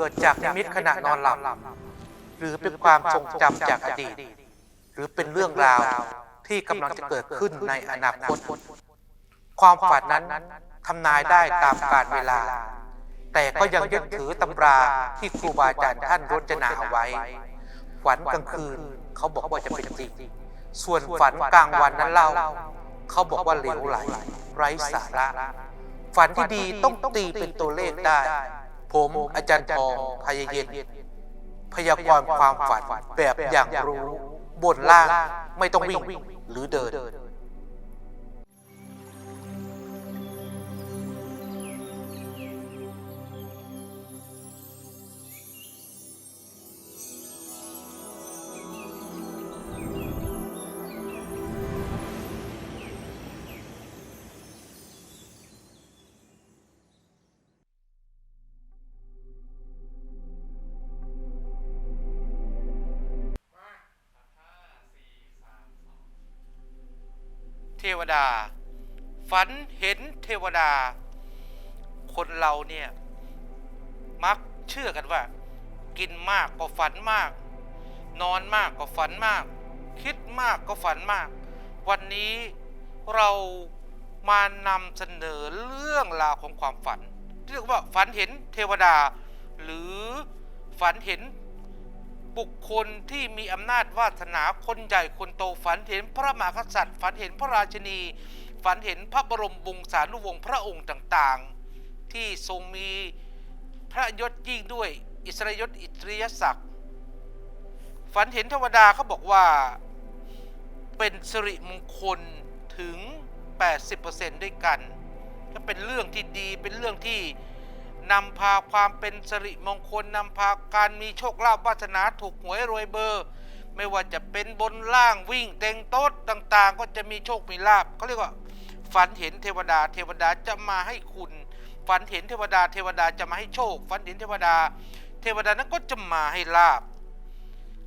เกิดจากนิมิตขณะนอนหลับ หรือเป็นความทรงจำจากอดีต หรือเป็นเรื่องราวที่กำลังจะเกิดขึ้นในอนาคต ความฝันนั้นทำนายได้ตามกาลเวลา แต่ก็ยังยึดถือตำราที่ครูบาอาจารย์ท่านรจนาเอาไว้ฝันกลางคืน เขาบอกว่าจะเป็นจริง ส่วนฝันกลางวันนั้นเล่า เขาบอกว่าเหลวไหล ไร้สาระ ฝันที่ดีต้องตีเป็นตัวเลขได้ ผมอาจารย์พอพยเย็นพยากรณ์ความฝันแบบอย่างรู้ บนล่างไม่ต้องวิ่งหรือเดิน วดา ฝันเห็นเทวดา คนเราเนี่ย มักเชื่อกันว่า กินมากก็ฝันมาก นอนมากก็ฝันมาก คิดมากก็ฝันมาก วันนี้เรามานำเสนอเรื่องราวของความฝัน ที่เรียกว่าฝันเห็นเทวดา หรือฝันเห็น บุคคลที่มีอำนาจวาสนาคนใหญ่คนโตฝันเห็นพระมหากษัตริย์ ฝันเห็นพระราชนี ฝันเห็นพระบรมวงศานุวงศ์พระองค์ต่างๆ ที่ทรงมีพระยศยิ่งด้วยอิสริยศอิสริยศักดิ์ฝันเห็นเทวดาเขาบอกว่าเป็นสิริมงคลถึง 80%ด้วยกันก็เป็นเรื่องที่ดีเป็นเรื่องที่ นำพาความเป็นสิริมงคลนำพาการมีโชคลาภวาสนาถูกหวยรวยเบอร์ ไม่ว่าจะเป็นบนล่างวิ่งเต็งโต๊ดต่างๆ ก็จะมีโชคมีลาภเขาเรียกว่าฝันเห็นเทวดาเทวดาจะมาให้คุณ ฝันเห็นเทวดาเทวดาจะมาให้โชค ฝันเห็นเทวดา เทวดานั้นก็จะมาให้ลาภ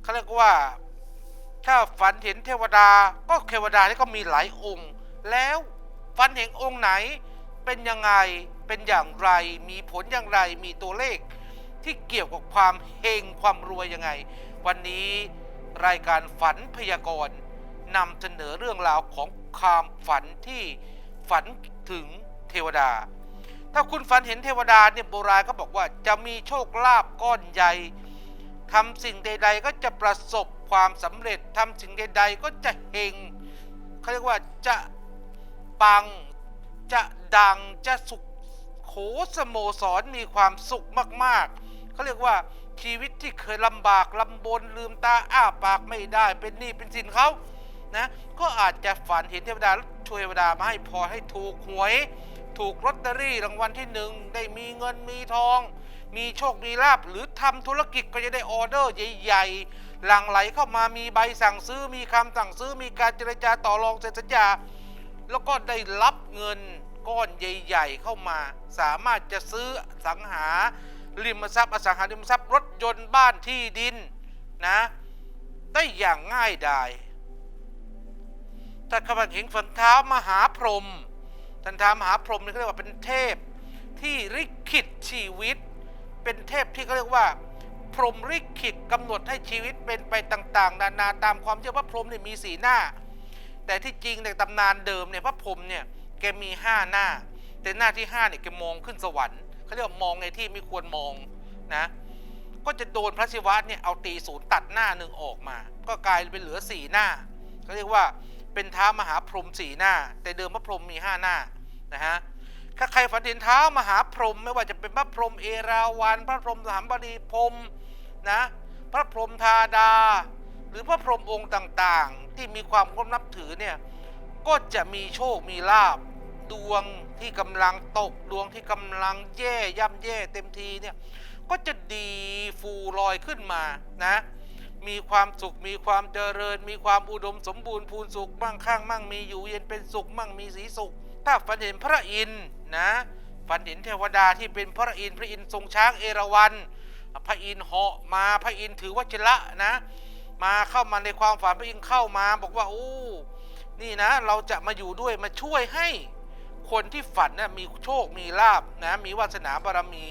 เขาเรียกว่า ถ้าฝันเห็นเทวดาก็เทวดานี่ก็มีหลายองค์ แล้วฝันเห็นองค์ไหน เป็นยังไงเป็นอย่างไร มีผลอย่างไรมีตัวเลข ที่เกี่ยวกับความเฮงความรวยยังไง วันนี้รายการฝันพยากรณ์นำเสนอเรื่องราวของความฝันที่ฝันถึงเทวดา ถ้าคุณฝันเห็นเทวดาเนี่ยโบราณก็บอกว่าจะมีโชคลาภก้อนใหญ่ทำสิ่งใด ๆ ก็จะประสบความสำเร็จทำสิ่งใด ๆ ก็จะเฮงเขาเรียกว่าจะปัง จะดังจะสุขโขสโมสรมีความสุขมากๆเขาเรียกว่าชีวิตที่เคยลำบากลำบนลืมตาอ้าปากไม่ได้เป็นหนี้เป็นสินเขานะก็อาจจะฝันเห็นเทวดาแล้วช่วยเทวดามาให้พอให้ถูกหวย ถูกลอตเตอรี่รางวัลที่หนึ่งได้มีเงินมีทอง มีโชคมีลาบหรือทำธุรกิจก็จะได้ออเดอร์ใหญ่ๆหลั่งไหลเข้ามามีใบสั่งซื้อมีคำสั่งซื้อมีการเจรจาต่อรองเซ็นสัญญา แล้วก็ได้รับเงินก้อนใหญ่ ๆ เข้ามา สามารถจะซื้อสังหาริมทรัพย์อสังหาริมทรัพย์รถยนต์บ้านที่ดินนะ ได้อย่างง่ายดายถ้าขบังเห็นฝันเท้ามหาพรหมทันท้ามหาพรหมนี่เขาเรียกว่าเป็นเทพที่ริขิตชีวิต เป็นเทพที่เขาเรียกว่าพรหมริขิตกำหนดให้ชีวิตเป็นไปต่าง ๆ นานาตามความเชื่อว่าพรหมเนี่ยมีสีหน้า แต่ที่จริงในตำนานเดิมเนี่ยพระพรหมเนี่ยแกมีห้าหน้า แต่หน้าที่ห้าเนี่ยแกมองขึ้นสวรรค์เขาเรียกว่ามองในที่ไม่ควรมองนะก็จะโดนพระศิวะเนี่ยเอาตีศูนย์ตัดหน้าหนึ่งออกมา ก็กลายเป็นเหลือสี่หน้าเขาเรียกว่าเป็นเท้ามหาพรหมสี่หน้า แต่เดิมพระพรหมมีห้าหน้านะฮะถ้าใครฝันเห็นเท้ามหาพรหมไม่ว่าจะเป็นพระพรหมเอราวัณพระพรหมสามบดีพรหมนะพระพรหมธาดา รือพระพรหมองค์ต่างๆ ที่มีความเคารพนับถือเนี่ยก็จะมีโชคมีลาบดวงที่กำลังตกดวงที่กำลังแย่ย่ำแย่เต็มทีเนี่ยก็จะดีฟูลอยขึ้นมานะมีความสุขมีความเจริญ มีความอุดมสมบูรณ์พูนสุขมั่งคั่งมั่งมีอยู่เย็นเป็นสุขมั่งมีสีสุข ถ้าฝันเห็นพระอินทร์นะฝันเห็นเทวดาที่เป็นพระอินทร์พระอินทร์ทรงช้างเอราวัณพระอินทร์เหาะมาพระอินทร์ถือวชิระนะ มาเข้ามาในความฝันพระอินเข้ามาบอกว่าโอ้นี่นะ เราจะมาอยู่ด้วยมาช่วยให้คนที่ฝันนะมีโชคมีลาบนะมีวาสนาบารมี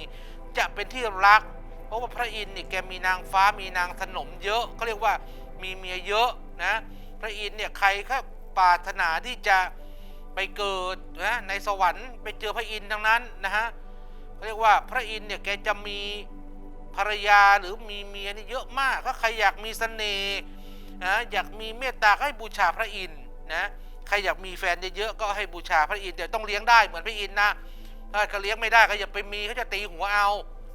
จะเป็นที่รัก เพราะว่าพระอินทร์นี่แกมีนางฟ้ามีนางสนมเยอะเขาเรียกว่ามีเมียเยอะนะพระอินทร์เนี่ยใครก็ปรารถนาที่จะไปเกิดนะในสวรรค์ไปเจอพระอินทร์ทั้งนั้นนะฮะเขาเรียกว่าพระอินทร์เนี่ยแกจะมี ภรรยาหรือมีเมียนี่เยอะมาก ถ้าใครอยากมีเสน่ห์นะอยากมีเมตตาก็ให้บูชาพระอินทร์นะใครอยากมีแฟนเยอะๆก็ให้บูชาพระอินทร์แต่ต้องเลี้ยงได้เหมือนพระอินทร์นะถ้าเขาเลี้ยงไม่ได้ก็อย่าไปมีเขาจะตีหัวเอา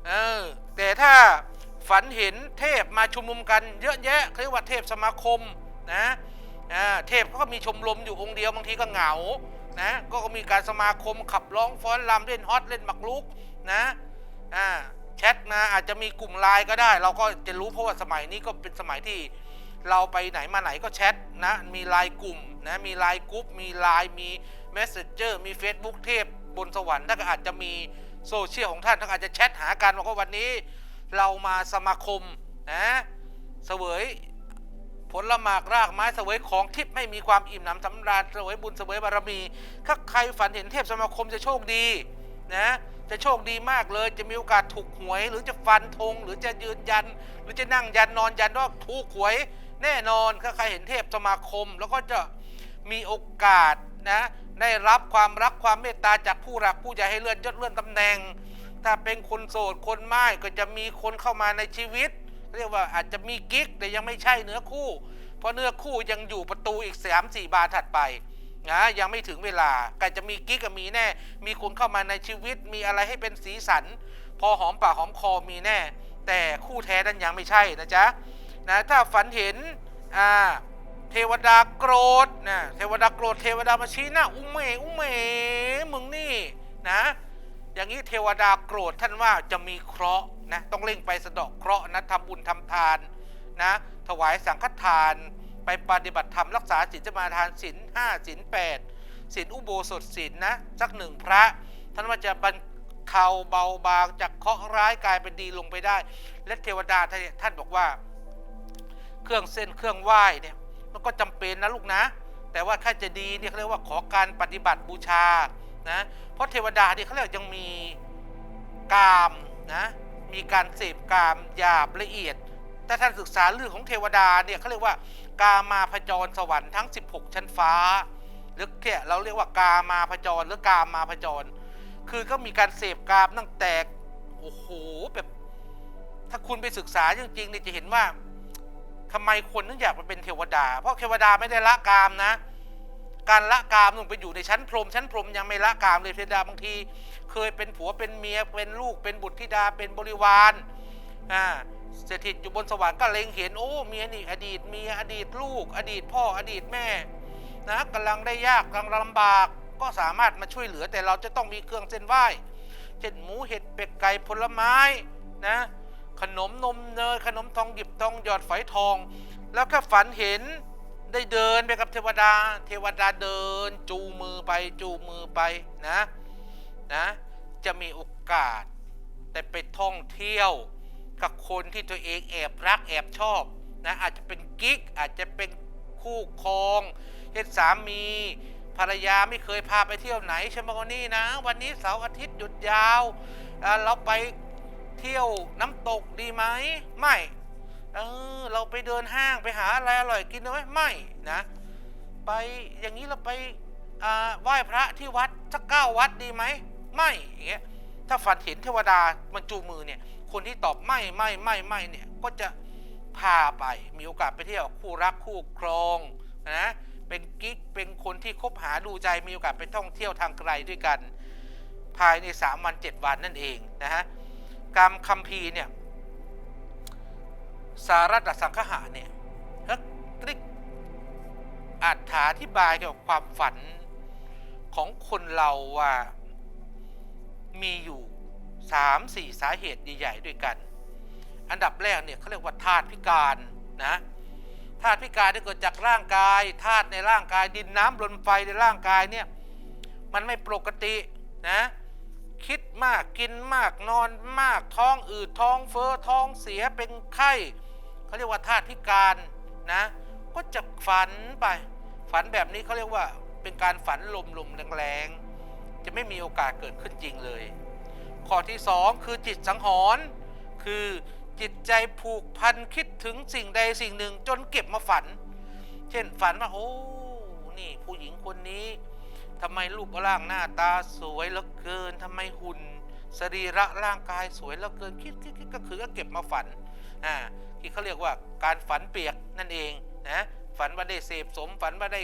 เออแต่ถ้าฝันเห็นเทพมาชุมนุมกันเยอะแยะเขาเรียกว่าเทพสมาคมนะอ่าเทพเขาก็มีชมรมอยู่องค์เดียวบางทีก็เหงานะก็มีการสมาคมขับร้องฟ้อนรำเล่นฮอตเล่นหมักลุกนะอ่า แชทนะอาจจะมีกลุ่มไลน์ก็ได้ เราก็จะรู้เพราะว่าสมัยนี้ก็เป็นสมัยที่เราไปไหนมาไหนก็แชทนะมีไลน์กลุ่มนะมีไลน์กรุ๊ปมีไลน์มี Messenger มี Facebook เทพบนสวรรค์ท่านก็อาจจะมีโซเชียลของท่านท่านอาจจะแชทหากันบอกว่าวันนี้เรามาสมาคมนะเสวยผลละหมากรากไม้เสวยของทิพย์ให้มีความอิ่มหนำสำราญเสวยบุญเสวยบารมีถ้าใครฝันเห็นเทพสมาคมจะโชคดีนะ จะโชคดีมากเลย จะมีโอกาสถูกหวย หรือจะฟันธงหรือจะยืนยัน หรือจะนั่งยันนอนยันว่าถูกหวย แน่นอนถ้าใครเห็นเทพสมาคม แล้วก็จะมีโอกาสนะได้รับความรักความเมตตาจากผู้รักผู้ใหญ่ให้เลื่อนยศเลื่อนตำแหน่ง ถ้าเป็นคนโสดคนไม้ก็จะมีคนเข้ามาในชีวิต เรียกว่าอาจจะมีกิ๊กแต่ยังไม่ใช่เนื้อคู่ เพราะเนื้อคู่ยังอยู่ประตูอีกสามสี่บานถัดไป นะยังไม่ถึงเวลาก็จะมีกิ๊กก็มีแน่ มีคนเข้ามาในชีวิตมีอะไรให้เป็นสีสัน พอหอมปากหอมคอมีแน่ แต่คู่แท้นั้นยังไม่ใช่นะจ๊ะนะถ้าฝันเห็นอ่าเทวดาโกรธนะเทวดาโกรธเทวดามาชี้หน้าอุ้มเมอุ้มเมมึงนี่นะ อย่างนี้เทวดาโกรธท่านว่าจะมีเคราะห์นะต้องเร่งไปสะเดาะเคราะห์นะทำบุญทำทานนะ ถวายสังฆทาน ไปปฏิบัติธรรมรักษาศีลสมาทานศีลห้าศีลแปดศีลอุโบสถศีลนะสักหนึ่งพระ ท่านว่าจะบรรเทาเบาบางจากเคราะห์ร้ายกลายเป็นดีลงไปได้ และเทวดาท่านบอกว่า เครื่องเส้นเครื่องไหว้เนี่ยมันก็จำเป็นนะลูกนะ แต่ว่าถ้าจะดีเนี่ยเขาเรียกว่าขอการปฏิบัติบูชานะเพราะเทวดาเนี่ยเขาเรียกยังมีกามนะมีการเสพกามหยาบละเอียด แต่ท่านศึกษาเรื่องของเทวดาเนี่ยเขาเรียกว่ากามาพจรสวรรค์ทั้ง 16 ชั้นฟ้าหรือแค่เราเรียกว่ากามาพจรหรือกามาพจร คือก็มีการเสพกามตั้งแต่โอ้โหแบบถ้าคุณไปศึกษาจริงๆเนี่ยจะเห็นว่าทำไมคนถึงอยากมาเป็นเทวดา เพราะเทวดาไม่ได้ละกามนะ การละกามลงไปอยู่ในชั้นพรมชั้นพรมยังไม่ละกามเลยเทวดาบางที เคยเป็นผัวเป็นเมียเป็นลูกเป็นบุตรธิดาเป็นบริวารอ่า สถิตอยู่บนสวรรค์ก็เล็งเห็นโอ้เมียนี่อดีตเมียอดีตลูก อดีตพ่ออดีตแม่นะกำลังได้ยากกำลังลำบากก็สามารถมาช่วยเหลือแต่เราจะต้องมีเครื่องเส้นไหว้เช่นหมูเห็ดเป็ดไก่ผลไม้นะขนมนมเนยขนมทองหยิบทองหยอดฝอยทอง แล้วก็ฝันเห็นได้เดินไปกับเทวดา เทวดาเดิน จูมือไปจูมือไปนะนะจะมีโอกาสแต่ไปท่องเที่ยว กับคนที่ตัวเองแอบรักแอบชอบนะอาจจะเป็นกิ๊กอาจจะเป็นคู่ครองเช่นสามีภรรยาไม่เคยพาไปเที่ยวไหนใช่ไหมวันนี้นะ วันนี้เสาร์อาทิตย์หยุดยาวเราไปเที่ยวน้ำตกดีไหมไม่เออเราไปเดินห้างไปหาอะไรอร่อยกินไหมไม่นะ ไปอย่างนี้เราไปอ่าไหว้พระที่วัดสักเก้าวัดดีไหมไม่อย่างเงี้ย ถ้าฝันเห็นเทวดามันจูมือเนี่ย คนที่ตอบไม่ไม่ไม่ไม่เนี่ยก็จะพาไปมีโอกาสไปเที่ยวคู่รักคู่ครองนะเป็นกิ๊กเป็นคนที่คบหาดูใจมีโอกาสไปท่องเที่ยวทางไกลด้วยกัน ภายใน 3 วัน 7 วันนั่นเองนะฮะกรรมคัมภีร์เนี่ยสารัตสังคหาเนี่ยก็ได้อธิบายเกี่ยวกับความฝันของคนเราว่า มีอยู่สามสี่สาเหตุใหญ่ๆด้วยกัน อันดับแรกเนี่ยเขาเรียกว่าธาตุพิการนะธาตุพิการที่เกิดจากร่างกายธาตุในร่างกายดินน้ำลมไฟในร่างกายเนี่ยมันไม่ปกตินะคิดมากกินมากนอนมากท้องอืดท้องเฟ้อท้องเสียเป็นไข้เขาเรียกว่าธาตุพิการนะก็จะฝันไป ฝันแบบนี้เขาเรียกว่าเป็นการฝันลมๆแรงๆ จะไม่มีโอกาสเกิดขึ้นจริงเลย ข้อที่สองคือจิตสังหรณ์คือจิตใจผูกพันคิดถึงสิ่งใดสิ่งหนึ่งจนเก็บมาฝัน เช่นฝันว่าโอ้นี่ผู้หญิงคนนี้ทำไมรูปร่างหน้าตาสวยเหลือเกินทำไมหุ่นสรีระร่างกายสวยเหลือเกินคิดคิดคิดก็คือก็เก็บมาฝันอ่าที่เขาเรียกว่าการฝันเปียกนั่นเองนะฝันว่าได้เสพสมฝันว่าได้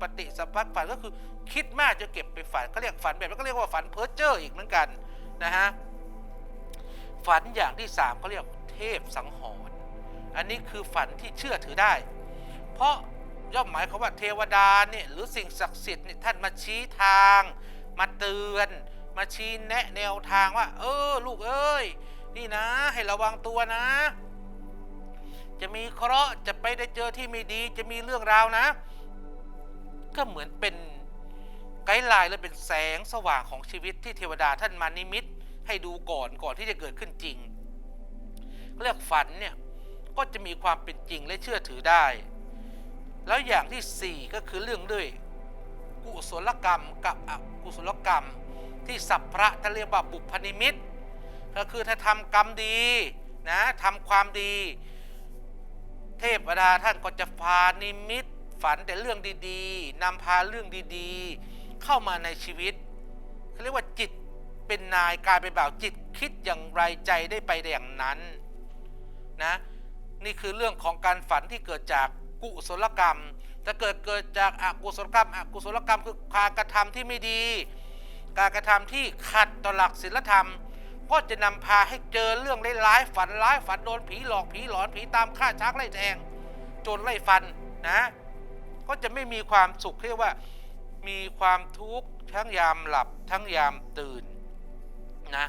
ปฏิสัมพัทธ์ฝันก็คือคิดมากจนเก็บไปฝันเขาเรียกฝันแบบนั้นก็เรียกว่าฝันเพ้อเจ้ออีกเหมือนกันนะฮะฝันอย่างที่สามเขาเรียกเทพสังหรณ์อันนี้คือฝันที่เชื่อถือได้ เพราะย่อมหมายความว่าเทวดาเนี่ยหรือสิ่งศักดิ์สิทธิ์เนี่ยท่านมาชี้ทาง มาเตือน มาชี้แนะแนวทางว่า เออ ลูกเอ้ย นี่นะ ให้ระวังตัวนะ จะมีเคราะห์จะไปได้เจอที่ไม่ดี จะมีเรื่องราวนะ ก็เหมือนเป็นไกด์ไลน์และเป็นแสงสว่างของชีวิตที่เทวดาท่านมานิมิต ให้ดูก่อนก่อนที่จะเกิดขึ้นจริงเรียกฝันเนี่ยก็จะมีความเป็นจริงและเชื่อถือได้ แล้วอย่างที่ 4 ก็คือเรื่องด้วยกุศลกรรมกับอกุศลกรรมที่สัพพระท่านเรียกว่าบุพนิมิต ก็คือถ้าทำกรรมดีนะทำความดี เทพดาท่านก็จะพานิมิต ฝันแต่เรื่องดีๆนำพาเรื่องดีๆ เข้ามาในชีวิตเขาเรียกว่าจิตเป็นนายกลายเป็นบ่าวจิตคิดอย่างไรใจได้ไปอย่างนั้นนะนี่คือเรื่องของการฝันที่เกิดจากกุศลกรรมถ้าเกิดเกิดจากอกุศลกรรมอกุศลกรรมคือการกระทำที่ไม่ดี การกระทำที่ขัดต่อหลักศีลธรรม ก็จะนำพาให้เจอเรื่องร้ายฝันร้ายฝันโดนผีหลอกผีหลอนผีตามฆ่าชักไล่แทงโจรไล่ฟันนะ ก็จะไม่มีความสุขเรียกว่ามีความทุกข์ทั้งยามหลับทั้งยามตื่นนะ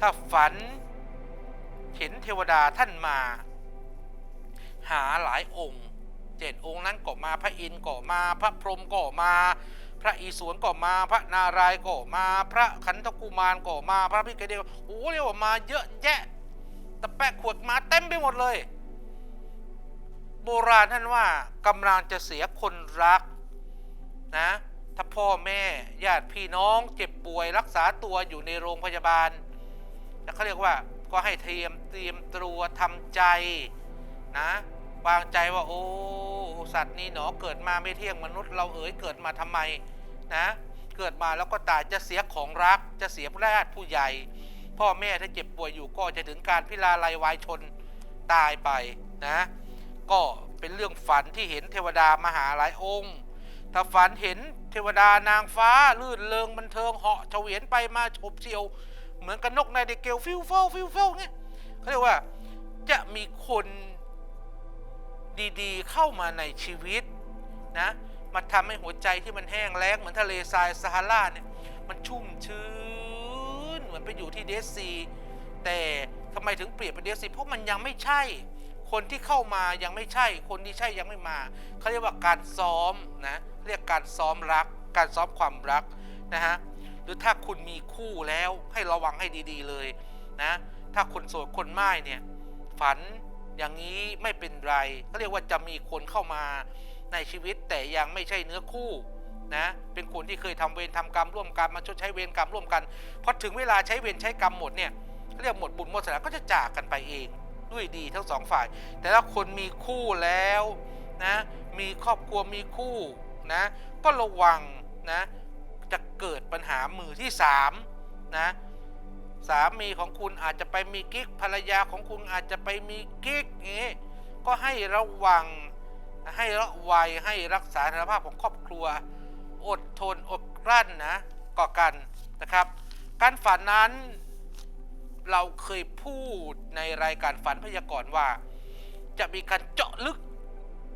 ถ้าฝัน เห็นเทวดาท่านมา หาหลายองค์เจ็ดองค์นั้นก็มาพระอินทร์ก็มา พระพรหมก็มา พระอีสวนก็มา พระนารายก็มา พระขันธกุมารก็มา พระพิกเดวโอ้เรียกว่ามาเยอะแยะตะแปะขวดมาเต็มไปหมดเลย โบราณท่านว่ากำลังจะเสียคนรักนะถ้าพ่อแม่ญาติพี่น้องเจ็บป่วยรักษาตัวอยู่ในโรงพยาบาล แล้วเขาเรียกว่าก็ให้เตรียมเตรียมตัวทำใจนะวางใจว่าโอ้สัตว์นี้หนอเกิดมาไม่เที่ยงมนุษย์เราเอ๋ยเกิดมาทำไมนะเกิดมาแล้วก็ตายจะเสียของรักจะเสียญาติผู้ใหญ่ พ่อแม่ถ้าเจ็บป่วยอยู่ก็จะถึงการพิลาลัยวายชนตายไปนะ ก็เป็นเรื่องฝันที่เห็นเทวดามหาหลายองค์ ถ้าฝันเห็นเทวดานางฟ้าลื่นเริงบันเทิงเหาะเฉวียนไปมาฉบเฉียว เหมือนกับนกไนเดเกลฟิวเฟลฟิวเฟลเนี่ยเขาเรียกว่าจะมีคนดีๆ เข้ามาในชีวิตนะมาทำให้หัวใจที่มันแห้งแล้งเหมือนทะเลทรายซาฮาราเนี่ยมันชุ่มชื้นเหมือนไปอยู่ที่เดซีแต่ทำไมถึงเปรียบเป็นเดซีเพราะมันยังไม่ใช่ คนที่เข้ามายังไม่ใช่ คนที่ใช่ยังไม่มาเขาเรียกว่าการซ้อมนะเรียกการซ้อมรัก การซ้อมความรักนะฮะ รือถ้าคุณมีคู่แล้วให้ระวังให้ดีๆเลยนะ ถ้าคนโสดคนไม้เนี่ยฝันอย่างนี้ไม่เป็นไรก็เรียกว่าจะมีคนเข้ามาในชีวิตแต่ยังไม่ใช่เนื้อคู่นะเป็นคนที่เคยทำเวรทำกรรมร่วมกันมาชดใช้เวรกรรมร่วมกันพอถึงเวลาใช้เวรใช้กรรมหมดเนี่ยเรียกหมดบุญหมดสนาก็จะจากกันไปเองด้วยดีทั้งสองฝ่าย แต่ถ้าคนมีคู่แล้วนะมีครอบครัวมีคู่นะก็ระวังนะ จะเกิดปัญหามือที่สามนะสามีของคุณอาจจะไปมีกิ๊กภรรยาของคุณอาจจะไปมีกิ๊กงี้ก็ให้ระวังให้ระวัยให้รักษาสภาพของครอบครัว อดทนอดกลั้นนะก่อกันนะครับ การฝันนั้นเราเคยพูดในรายการฝันพยากรณ์ว่า จะมีการเจาะลึก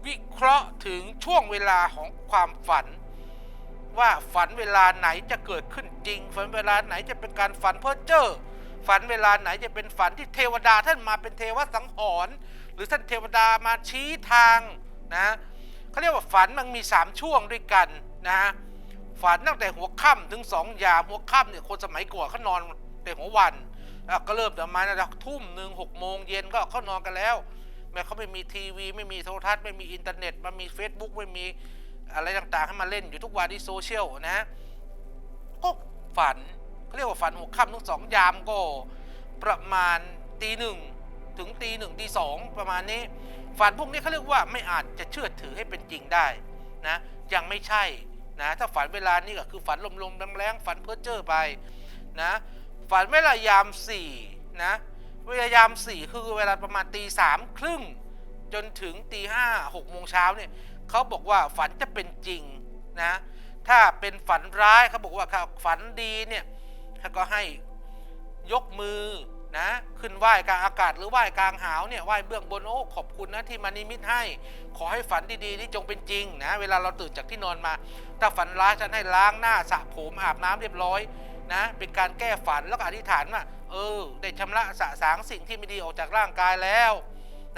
วิเคราะห์ถึงช่วงเวลาของความฝัน ว่าฝันเวลาไหนจะเกิดขึ้นจริง ฝันเวลาไหนจะเป็นการฝันเพ้อเจ้อฝันเวลาไหนจะเป็นฝันที่เทวดาท่านมาเป็นเทวสังหรณ์หรือท่านเทวดามาชี้ทางนะเขาเรียกว่าฝันมันมีสามช่วงด้วยกันนะฝันตั้งแต่หัวค่ำถึงสองยามหัวค่ำเนี่ยคนสมัยก่อนเขานอนแต่หัววันก็เริ่มประมาณนะทุ่มหนึ่งหกโมงเย็นก็เขานอนกันแล้วแม้เขาไม่มีทีวี ไม่มีโทรทัศน์ไม่มีอินเทอร์เน็ตมันมี Facebook ไม่มี อะไรต่างๆ ให้มาเล่นอยู่ทุกวันที่โซเชียลนะก็ฝันเขาเรียกว่าฝันหัวค่ำทั้งสองยามก็ประมาณตีหนึ่งถึงตีหนึ่งตีสองประมาณนี้ ฝันพวกนี้เขาเรียกว่าไม่อาจจะเชื่อถือให้เป็นจริงได้นะยังไม่ใช่นะถ้าฝันเวลานี้ก็คือฝันลมๆแรงๆฝันเพ้อเจ้อไปนะฝันเวลายามสี่นะเวลายามสี่คือเวลาประมาณตีสามครึ่งจนถึงตีห้าหกโมงเช้าเนี่ย เขาบอกว่าฝันจะเป็นจริงนะ ถ้าเป็นฝันร้ายเขาบอกว่าฝันดีเนี่ยเขาก็ให้ยกมือนะขึ้นไหว้กลางอากาศหรือไหว้กลางหาวเนี่ยไหว้เบื้องบนโอ้ขอบคุณนะที่มานิมิตให้ ขอให้ฝันดีๆนี่จงเป็นจริงนะเวลาเราตื่นจากที่นอนมา ถ้าฝันร้ายฉันให้ล้างหน้าสระผมอาบน้ำเรียบร้อยนะเป็นการแก้ฝันแล้วก็อธิษฐานว่าเออ ได้ชำระสะสางสิ่งที่ไม่ดีออกจากร่างกายแล้ว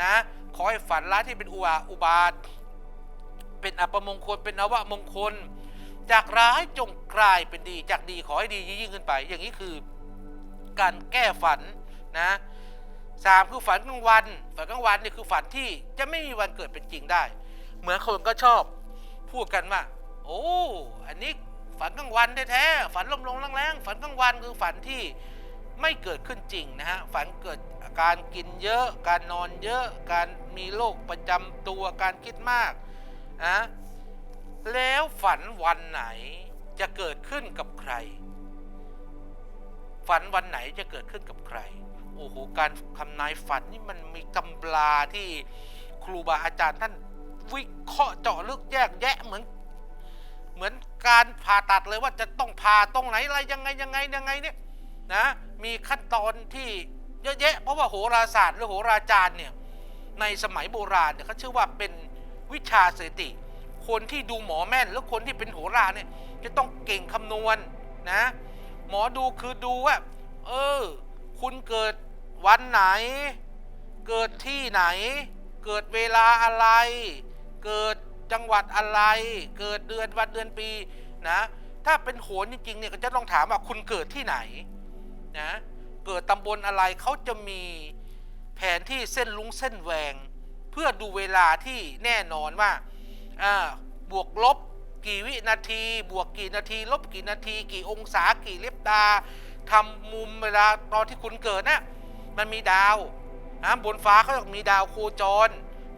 นะขอให้ฝันร้ายที่เป็นอุบาอุบาท เป็นอัปมงคลเป็นนวมงคล จากร้ายจงกลายเป็นดี จากดีขอให้ดียิ่งขึ้นไป อย่างนี้คือการแก้ฝันนะสามคือฝันกลางวัน ฝันกลางวันนี่คือฝันที่จะไม่มีวันเกิดเป็นจริงได้ เหมือนคนก็ชอบพูดกันว่า โอ้ อันนี้ฝันกลางวันแท้ๆฝันลมลงแรงๆฝันกลางวันคือฝันที่ไม่เกิดขึ้นจริงนะฮะ ฝันเกิดการกินเยอะ การนอนเยอะ การมีโรคประจำตัว การคิดมาก นะแล้วฝันวันไหนจะเกิดขึ้นกับใคร ฝันวันไหนจะเกิดขึ้นกับใคร โอ้โห การคำนายฝันนี่มันมีตำราที่ครูบาอาจารย์ท่านวิเคราะห์เจาะลึกแยกแยะเหมือน เหมือนการผ่าตัดเลยว่าจะต้องผ่าตรงไหนอะไรยังไงยังไงยังไงเนี่ยนะมีขั้นตอนที่เยอะแยะเพราะว่าโหราศาสตร์หรือโหราจารย์เนี่ยในสมัยโบราณเนี่ยเขาชื่อว่าเป็น วิชาสถิติ คนที่ดูหมอแม่น แล้วคนที่เป็นโหราเนี่ยจะต้องเก่งคำนวณนะหมอดูคือดูว่า เออ คุณเกิดวันไหน เกิดที่ไหน เกิดเวลาอะไร เกิดจังหวัดอะไร เกิดเดือนวันเดือนปีนะ ถ้าเป็นโหนจริงๆเนี่ยก็จะต้องถามว่าคุณเกิดที่ไหนนะเกิดตำบลอะไรเขาจะมีแผนที่เส้นลุงเส้นแหวง เพื่อดูเวลาที่แน่นอนว่าบวกลบกี่วินาที บวกกี่นาที ลบกี่นาที กี่องศากี่เล็บตาทำมุมเวลาตอนที่คุณเกิดนะมันมีดาวบนฟ้าเขาจะมีดาวโคจร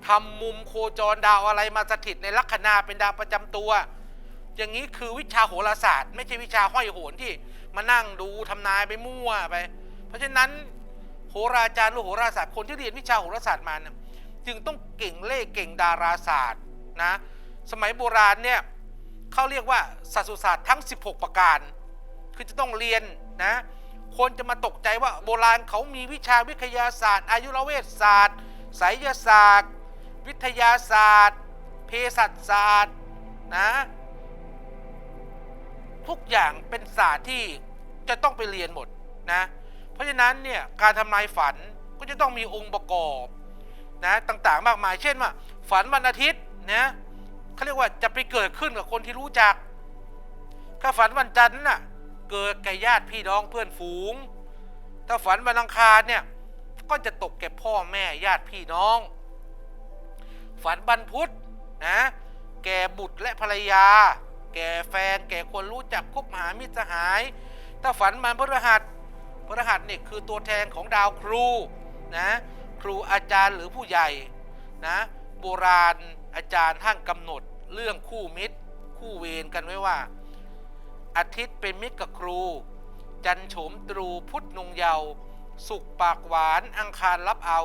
ทำมุมโคจรดาวอะไรมาสถิตในลัคนาเป็นดาวประจำตัว อย่างนี้คือวิชาโหราศาสตร์ ไม่ใช่วิชาห้อยโหนที่มานั่งดูทำนายไปมั่วไป เพราะฉะนั้นโหราจารย์หรือโหราศาสตร์คนที่เรียนวิชาโหราศาสตร์มาเนี่ย จึงต้องเก่งเลขเก่งดาราศาสตร์นะสมัยโบราณเนี่ยเขาเรียกว่าศาสตร์ศาสตร์ทั้ง 16 ประการ คือจะต้องเรียนนะคนจะมาตกใจว่าโบราณเขามีวิชาวิทยาศาสตร์ อายุรเวชศาสตร์ไสยศาสตร์ วิทยาศาสตร์เภสัชศาสตร์นะทุกอย่างเป็นศาสตร์ที่จะต้องไปเรียนหมดนะเพราะฉะนั้นเนี่ยการทำนายฝันก็จะต้องมีองค์ประกอบ นะต่างๆ มากมาย เช่นว่า ฝันวันอาทิตย์นะเขาเรียกว่าจะไปเกิดขึ้นกับคนที่รู้จัก ถ้าฝันวันจันทร์น่ะเกิดแก่ญาติพี่น้องเพื่อนฝูง ถ้าฝันวันอังคารเนี่ยก็จะตกแก่พ่อแม่ญาติพี่น้อง ฝันบันพุธนะแก่บุตรและภรรยา แก่แฟน แก่คนรู้จักคบหามิตรสหาย ถ้าฝันมันพฤหัสพฤหัสนี่คือตัวแทนของดาวครูนะ รูอาจารย์หรือผู้ใหญ่นะโบราณอาจารย์ท่านกำหนดเรื่องคู่มิตร คู่เวรกันไว้ว่า อาทิตย์เป็นมิตรกับครู จันโฉมตรูพุทธนงเยาว์สุกปากหวานอังคารรับเอา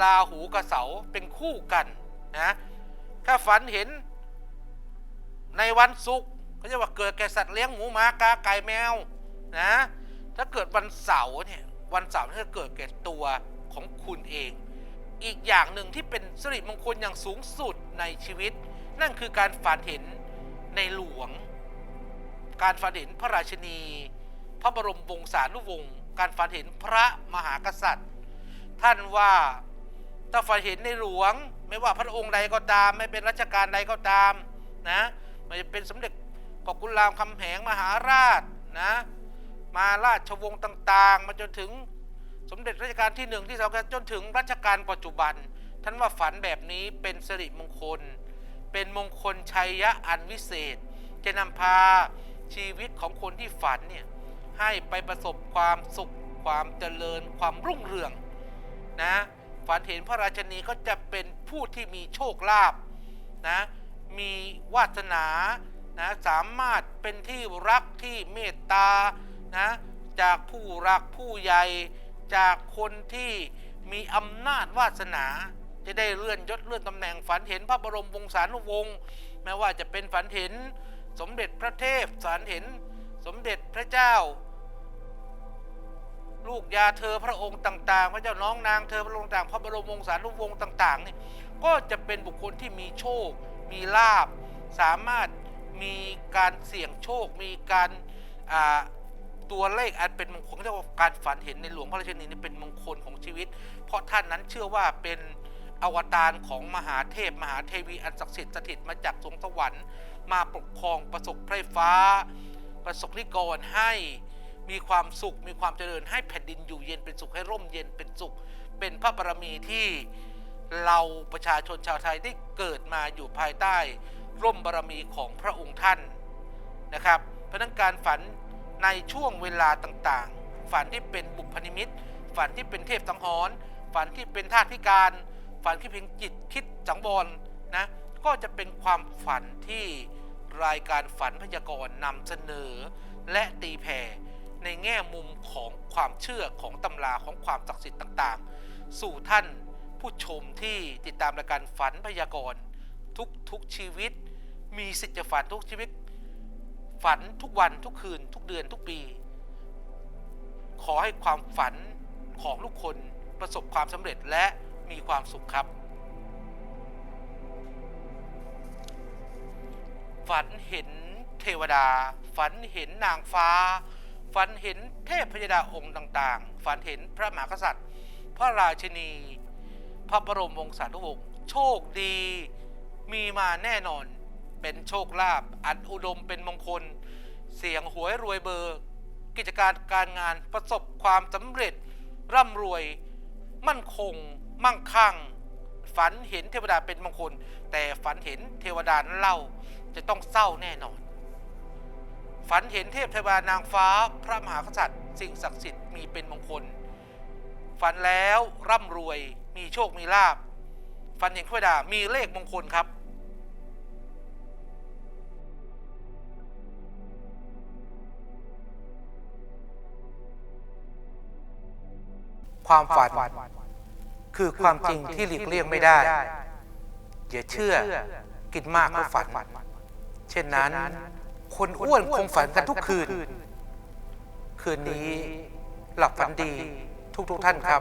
ลาหูกับเสาเป็นคู่กันนะถ้าฝันเห็นในวันศุกร์ก็จะว่าเกิดแก่สัตว์เลี้ยงหมูหมากาไก่แมวนะถ้าเกิดวันเสาร์เนี่ยวันเสาร์นี่จะเกิดแก่ตัว ของคุณเอง อีกอย่างหนึ่งที่เป็นสิริมงคลอย่างสูงสุดในชีวิต นั่นคือการฝันเห็นในหลวง การฝันเห็นพระราชินี พระบรมวงศานุวงศ์การฝันเห็นพระมหากษัตริย์ ท่านว่าถ้าฝันเห็นในหลวง ไม่ว่าพระองค์ใดก็ตาม ไม่เป็นรัชกาลใดก็ตามนะไมันจะเป็นสมเด็จพระกุลามคำแหงมหาราชนะมาราชวงศ์ต่าง ๆ มาจนถึง สมเด็จรัชกาลที่หนึ่งที่สองจนถึงรัชกาลปัจจุบัน ท่านว่าฝันแบบนี้เป็นสิริมงคล เป็นมงคลชัยยะอันวิเศษ จะนำพาชีวิตของคนที่ฝันเนี่ยให้ไปประสบความสุขความเจริญความรุ่งเรืองนะฝันเห็นพระราชนีก็จะเป็นผู้ที่มีโชคลาภนะมีวาสนานะสามารถเป็นที่รักที่เมตตานะจากผู้รักผู้ใหญ่ จากคนที่มีอำนาจวาสนา จะได้เลื่อนยศเลื่อนตำแหน่งฝันเห็นพระบรมวงศานุวงศ์แม้ว่าจะเป็นฝันเห็นสมเด็จพระเทพฝันเห็นสมเด็จพระเจ้า ลูกยาเธอพระองค์ต่าง ๆ พระเจ้าน้องนางเธอพระองค์ต่างพระบรมวงศานุวงศ์ต่างๆนี่ก็จะเป็นบุคคลที่มีโชค มีลาบสามารถมีการเสี่ยงโชค มีการ ตัวเลขอันเป็นมงคลเรียกว่าการฝันเห็นในหลวงพระราชินีนี่เป็นมงคลของชีวิต เพราะท่านนั้นเชื่อว่าเป็นอวตารของมหาเทพ มหาเทวีอันศักดิ์สิทธิ์สถิตมาจากสวงสวรรค์ มาปกครองประสบไพร่ฟ้า ประสบนิกรให้มีความสุขมีความเจริญให้แผ่นดินอยู่เย็นเป็นสุขให้ร่มเย็นเป็นสุข เป็นพระบารมีที่เราประชาชนชาวไทยได้เกิดมาอยู่ภายใต้ ร่มบารมีของพระองค์ท่านนะครับเพราะนั้นการฝัน ในช่วงเวลาต่างๆ ฝันที่เป็นบุพนิมิต ฝันที่เป็นเทพสังหรณ์ฝันที่เป็นธาตุพิการ ฝันที่เพียงจิตคิดสังวรนะก็จะเป็นความฝันที่รายการฝันพยากรณ์นำเสนอ และตีแผ่ในแง่มุมของความเชื่อของตำราของความศักดิ์สิทธิ์ต่างๆ สู่ท่านผู้ชมที่ติดตามรายการฝันพยากรณ์ทุกทุกชีวิต มีสิทธิ์จะฝันทุกชีวิต ฝันทุกวันทุกคืน ทุกเดือนทุกปี ขอให้ความฝันของทุกคนประสบความสำเร็จและมีความสุขครับ ฝันเห็นเทวดา ฝันเห็นนางฟ้า ฝันเห็นเทพพยดาองค์ต่างๆ ฝันเห็นพระมหากษัตริย์ พระราชินี พระบรมวงศานุวงศ์โชคดี มีมาแน่นอน เป็นโชคลาภอันอุดมเป็นมงคล เสียงหวยรวยเบอร์ กิจการการงานประสบความสำเร็จ ร่ำรวย มั่นคง มั่งคั่ง ฝันเห็นเทวดาเป็นมงคล แต่ฝันเห็นเทวดานั้นเล่าจะต้องเศร้าแน่นอน ฝันเห็นเทพเทวดานางฟ้าพระมหากษัตริย์ สิ่งศักดิ์สิทธิ์มีเป็นมงคล ฝันแล้วร่ำรวยมีโชคมีลาบฝันเห็นเทวดามีเลขมงคลครับ ความฝัน คือความจริงที่หลีกเลี่ยงไม่ได้อย่าเชื่อกินมากก็ฝัน เช่นนั้น คนอ้วนคงฝันกันทุกคืน คืนนี้หลับฝันดีทุกๆท่านครับ